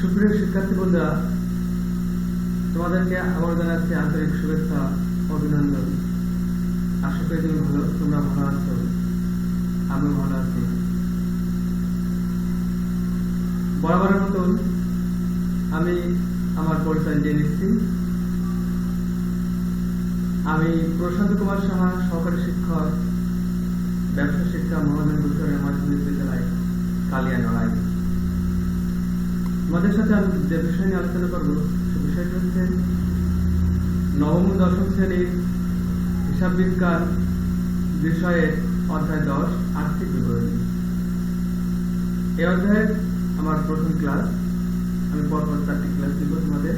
সুপ্রিয় শিক্ষার্থী বন্ধুরা, তোমাদেরকে আবার জানাচ্ছি আন্তরিক শুভেচ্ছা, অভিনন্দন। আশা করি তুমি ভালো, তোমরা ভালো আছো। আমিও ভালো আছি। বরাবরের মতন আমি আমার পরিচয় দিয়ে নিচ্ছি আমি প্রশান্ত কুমার সাহা, সহকারী শিক্ষক, ব্যবসা শিক্ষা মহাজন গুলশনের মাধ্যমিক বিদ্যালয় কালিয়া নড়াই তোমাদের সাথে আমি যে বিষয় নিয়ে আলোচনা করব, সে বিষয়টা হচ্ছে নবম দশম শ্রেণির হিসাব বিজ্ঞান বিষয়ে অধ্যায় দশ, আর্থিক বিবরণী। এই অধ্যায়ের আমার প্রথম ক্লাস, আমি পরপর চারটি ক্লাস দিব তোমাদের।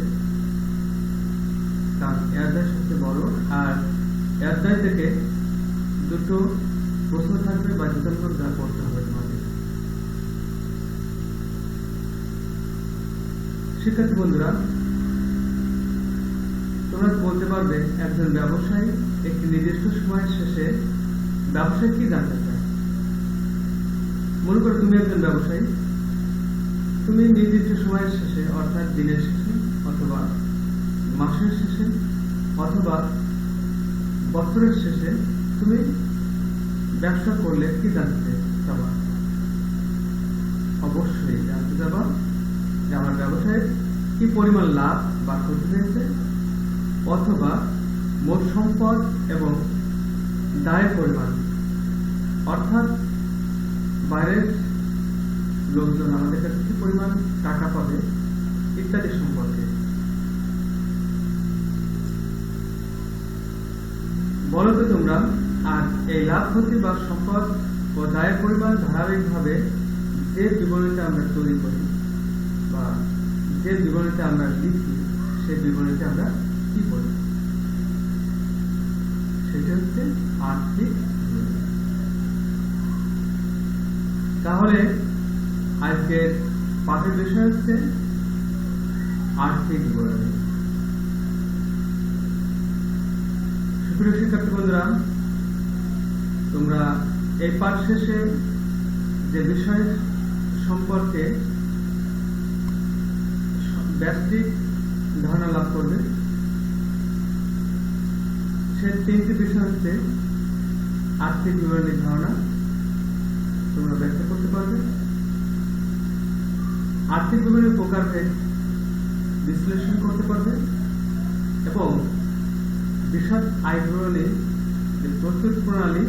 কারণ এ অধ্যায় সবচেয়ে বড়, আর এ অধ্যায় থেকে দুটো প্রশ্ন থাকবে বা যা করতে হবে তোমাদের শিক্ষার্থী বন্ধুরা, তোমরা বলতে পারবে, একজন ব্যবসায়ী একটি নির্দিষ্ট সময় শেষে ব্যবসায় কি জানতে চায়? মনে করো তুমি একজন ব্যবসায়ী। তুমি নির্দিষ্ট সময়ের শেষে, অর্থাৎ দিনের শেষে, অথবা মাসের শেষে, অথবা বছরের শেষে তুমি ব্যবসা করলে কি জানতে চাবা? অবশ্যই জানতে চাবা। যে আমার ব্যবসায় কি পরিমাণ লাভ বা ক্ষতি হয়েছে? অথবা মোট সম্পদ এবং দায়ের পরিমাণ। অর্থাৎ বাইরের লোকজন আমাদের কাছে কি পরিমাণ টাকা পাবে ইত্যাদি সম্পর্কে। বলো তো তোমরা, আর এই লাভ, ক্ষতি বা সম্পদ ও দায়ের পরিমাণ ধারাবাহিকভাবে যে বিবরণীটা আমরা তৈরি করি বা যে বিবরণীতে আমরা লিখি, সেই বিবরণীতে আমরা কি বলি সেটা হচ্ছে আর্থিক। তাহলে আজকের পাঠের বিষয় হচ্ছে আর্থিক বিবরণী সুপ্রিয় শিক্ষার্থী বন্ধুরা, তোমরা এই পাঠ শেষে যে বিষয় সম্পর্কে ব্যক্তিক ধারণা লাভ করবে। সে তিনটি বিষয় হচ্ছে আর্থিক বিবরণীর ধারণা, তোমরা ব্যাখ্যা করতে পারবে। আর্থিক বিবরণীর প্রকারভেদ বিশ্লেষণ করতে পারবে এবং বিশদ আয় বিবরণী যে প্রস্তুত প্রণালী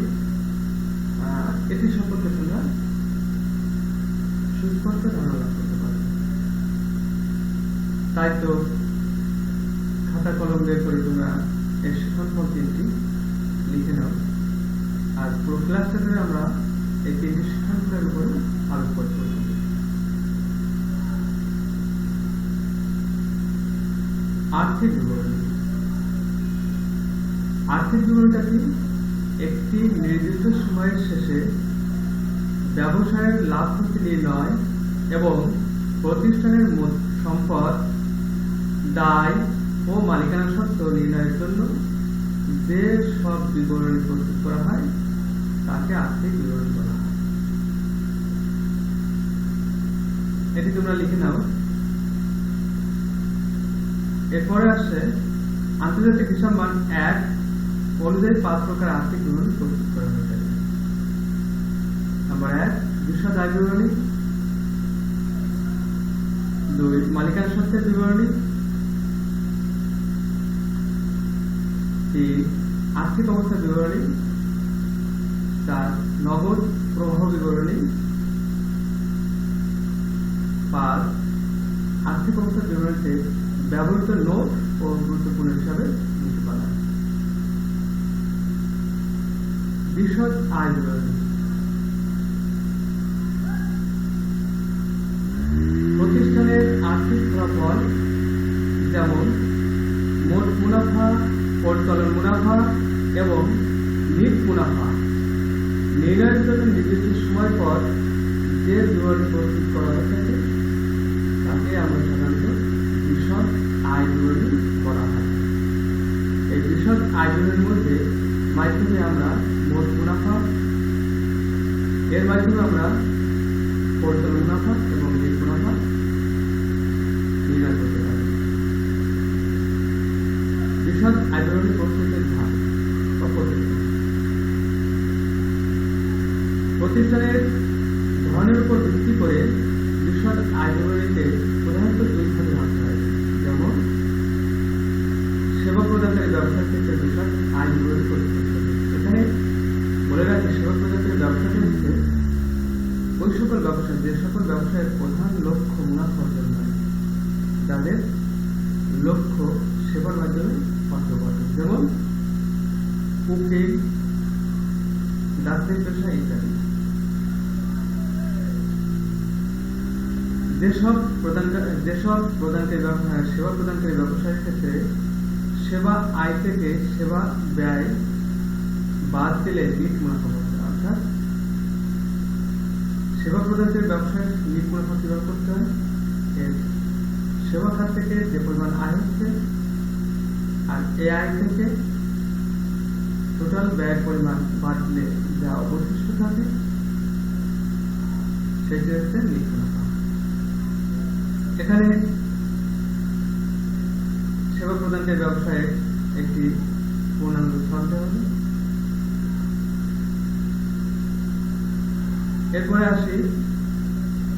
এটি সম্পর্কে তোমরা সুস্পষ্ট ধারণা লাভ তাই তো খাতা কলম বের করে তোমরা এই শিক্ষণফল তিনটি লিখে নাও। আর পুরো ক্লাসটা আমরা এই তিনটি শিক্ষাঙ্কের উপরে আলোকপাত করব আর্থিক বিবরণী। আর্থিক বিবরণীটা কি? একটি নির্দিষ্ট সময়ের শেষে ব্যবসায়ের লাভ ক্ষতি নির্ণয় এবং প্রতিষ্ঠানের সম্পদ দায় ও মালিকানা সত্ত্ব নির্ণয়ের জন্য যে সব বিবরণী প্রস্তুত করা হয়, তাকে আর্থিক বিবরণ বলা হয়। এটি তোমরা লিখে নাও। এরপরে আসছে আন্তর্জাতিক হিসাব মান এক অনুযায়ী পাঁচ প্রকার আর্থিক বিবরণী প্রস্তুত করা হয়ে থাকে। নাম্বার এক, বিশদ আয় বিবরণী। দুই, মালিকানা সত্ত্বের বিবরণী। তিন আর্থিক অবস্থা বিবরণী, তার নগদ প্রবাহ বিবরণী পাঁচ আর্থিক অবস্থা বিবরণীতে ব্যবহৃত নোট ও গুরুত্বপূর্ণ হিসাবে নিতে পারা বিশদ আয় বিবরণী। প্রতিষ্ঠানের আর্থিক ফলাফল যেমন মোট মুনাফা পরিচালন মুনাফা এবং নিট মুনাফা জন্য নির্দিষ্ট সময় পর যে বিবরণী প্রস্তুত করা হয়ে থাকে তাকে আমরা সাধারণত বিশদ আয় বিবরণী বলা হয়। এই বিশদ আয় বিবরণীর মধ্যে মাধ্যমে আমরা মোট মুনাফা এর মাধ্যমে আমরা পরিচালন মুনাফা এবং নিট মুনাফা not ironic or প্রতিষ্ঠান প্রতিষ্ঠানের ধরনের উপর ভিত্তি করে বিশদ আইনগুলিতে প্রধানত দুই ভাগে ভাগ হয় যেমন, সেবা প্রদানের ব্যবসার ক্ষেত্রে বিশদ আইনগুলি প্রতিষ্ঠান এখানে বলে রাখি, সেবা প্রদানের ব্যবসাটি হচ্ছে ওই সকল ব্যবসা, যে সকল ব্যবসায়ের প্রধান লক্ষ্য মুনাফা অর্জন হয় তাদের লক্ষ্য সেবার মাধ্যমে উকিল ডাক্তারি পেশা ইত্যাদি যেসব প্রদান যেসব প্রদানকারী সেবা প্রদানকারী ব্যবসায়ের ক্ষেত্রে সেবা আয় থেকে সেবা ব্যয় বাদ দিলে নিট মুনাফা করতে হয়। অর্থাৎ সেবা প্রদানকারী ব্যবসায় নিট মুনাফা কীভাবে করতে হয় সেবা খাত থেকে যে পরিমাণ আয় হচ্ছে, আর এ আয় থেকে টোটাল ব্যয়ের পরিমাণ বাদ যা অবশিষ্ট থাকে, সেটি হচ্ছে এখানে সেবা প্রদানকারী ব্যবসায়ের একটি পূর্ণাঙ্গ সঞ্চয় হবে এরপরে আসি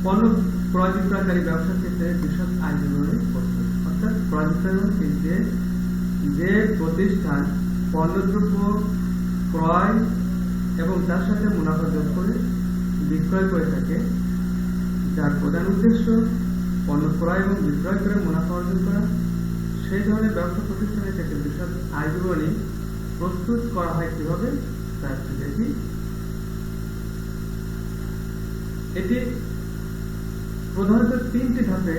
পণ্য ক্রয় বিক্রয়কারী ব্যবসার ক্ষেত্রে বিশদ করতে হবে। অর্থাৎ ক্রয় যে প্রতিষ্ঠান পণ্যদ্রব্য ক্রয় এবং তার সাথে মুনাফা যোগ করে বিক্রয় করে থাকে, যার প্রধান উদ্দেশ্য পণ্য ক্রয় এবং বিক্রয় করে মুনাফা অর্জন করা। সেই ধরনের ব্যবসা প্রতিষ্ঠানের থেকে বিশদ আয় বিবরণী প্রস্তুত করা হয় কীভাবে, তা একটু দেখি। এটি প্রধানত তিনটি ধাপে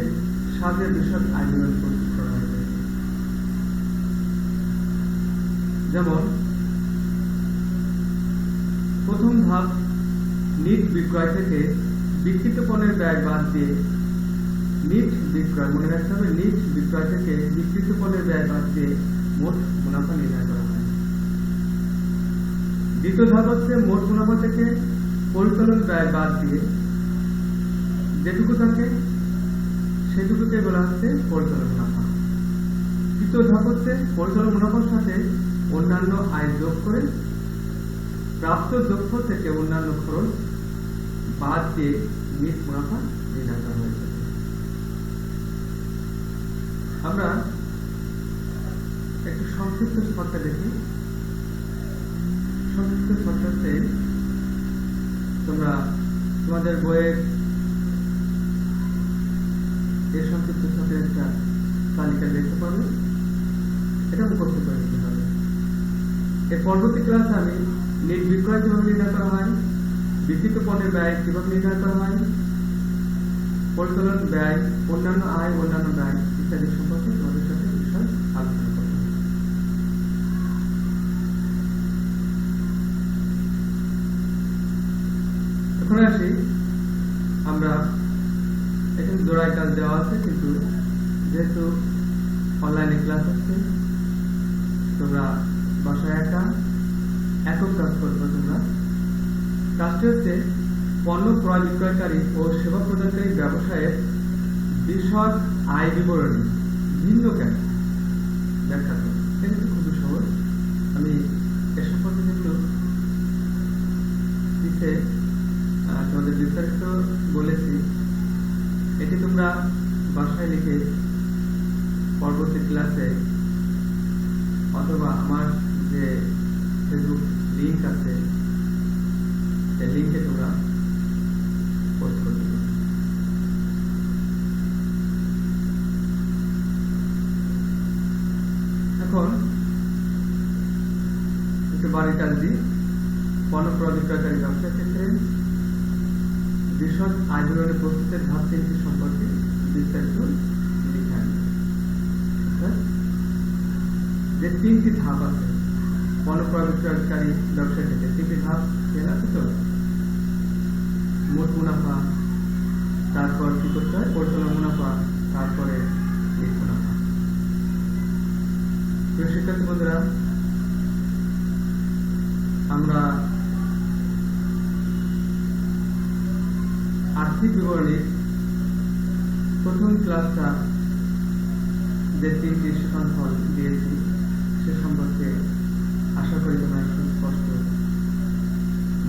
সাজের বিশদ আয় বিবরণী প্রস্তুত করা হয়েছে যেমন, প্রথম ধাপ, নিট বিক্রয় থেকে বিক্রিত পণ্যের ব্যয় বাদ দিয়ে নিট বিক্রয়, মনে রাখতে হবে নিট বিক্রয় থেকে বিক্রিত পণ্যের ব্যয় বাদ দিয়ে মোট মুনাফা নির্ণয় করা হয়। দ্বিতীয় ধাপ হচ্ছে মোট মুনাফা থেকে পরিচালন ব্যয় বাদ দিয়ে যেটুকু থাকে সেটুকুকে বলা হচ্ছে পরিচালন মুনাফা। তৃতীয় ধাপ হচ্ছে পরিচালন মুনাফার সাথে অন্যান্য আয় যোগ করে, প্রাপ্ত দক্ষ থেকে অন্যান্য খরচ বাদ দিয়ে নিট মুনাফা নির্ণয় করা হয়েছে। আমরা একটু সংক্ষিপ্ত শর্তে দেখি। সংক্ষিপ্ত শর্তে তোমরা তোমাদের বইয়ের এই সংক্ষিপ্ত শর্তের একটা তালিকা দেখতে পাবে। এটা নিতে হবে এর পরবর্তী ক্লাসে আমি নেট বিক্রয় কীভাবে নির্ণয় করা হয়? বিক্রিত পণ্যের ব্যয় কীভাবে নির্ণয় করা হয়? পরিচালন ব্যয়, অন্যান্য আয়, অন্যান্য ব্যয় ইত্যাদি সম্পর্কে তোমাদের সাথে বিষয় আলোচনা করব। এখন আসি, আমরা এখানে জোড়ায় কাজ দেওয়া আছে, কিন্তু যেহেতু অনলাইনে ক্লাস হচ্ছে, তোমরা বাসায় একা একক কাজ করবে তোমরা। কাজটি হচ্ছে পণ্য ক্রয় বিক্রয়কারী ও সেবা প্রদানকারী ব্যবসায়ের বিশদ আয় বিবরণী ভিন্ন কেন? ব্যাখ্যা কিন্তু খুবই সহজ। আমি এ সম্পর্কে কিন্তু আহ, তোমাদের বিস্তারিত বলেছি। এটি তোমরা বাসায় লিখে পরবর্তী ক্লাসে অথবা আমার যে ফেসবুক লিঙ্ক আছে, সেই লিঙ্কে তোমরা পোস্ট করতে এখন একটু বাড়ি টাচ দিই পণ্য বিক্রয়কারী ব্যবসার ক্ষেত্রে বিশদ আয় বিবরণী প্রস্তুতের ধাপ তিনটি সম্পর্কে বিস্তারিত লিখে আনবে। যে তিনটি ধাপ আছে পণ্য ক্রয় বিক্রয়কারী ব্যবসার ক্ষেত্রে খেয়াল আছে তো মোট মুনাফা, তারপর কি করতে হয়? পরিচালনা মুনাফা, তারপরে শিক্ষার্থী বন্ধুরা, আমরা আর্থিক বিবরণীর প্রথম ক্লাসটা যে তিনটি সুফল দিয়েছি, সে সম্পর্কে আশা করি তোমরা একটু স্পষ্ট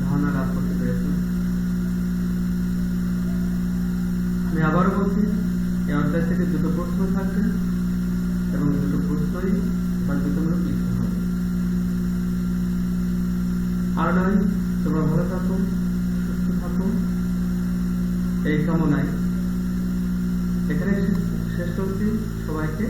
ধারণা লাভ করতে পেরেছ। আমি আবারও বলছি, এই অধ্যায় থেকে দুটো প্রশ্ন থাকবে এবং দুটো প্রশ্নই বাকি তোমরা লিখতে হবে। আর নয়, তোমরা ভালো থাকো, সুস্থ থাকো। এই কামনায় এখানে শেষ করছি। সবাইকে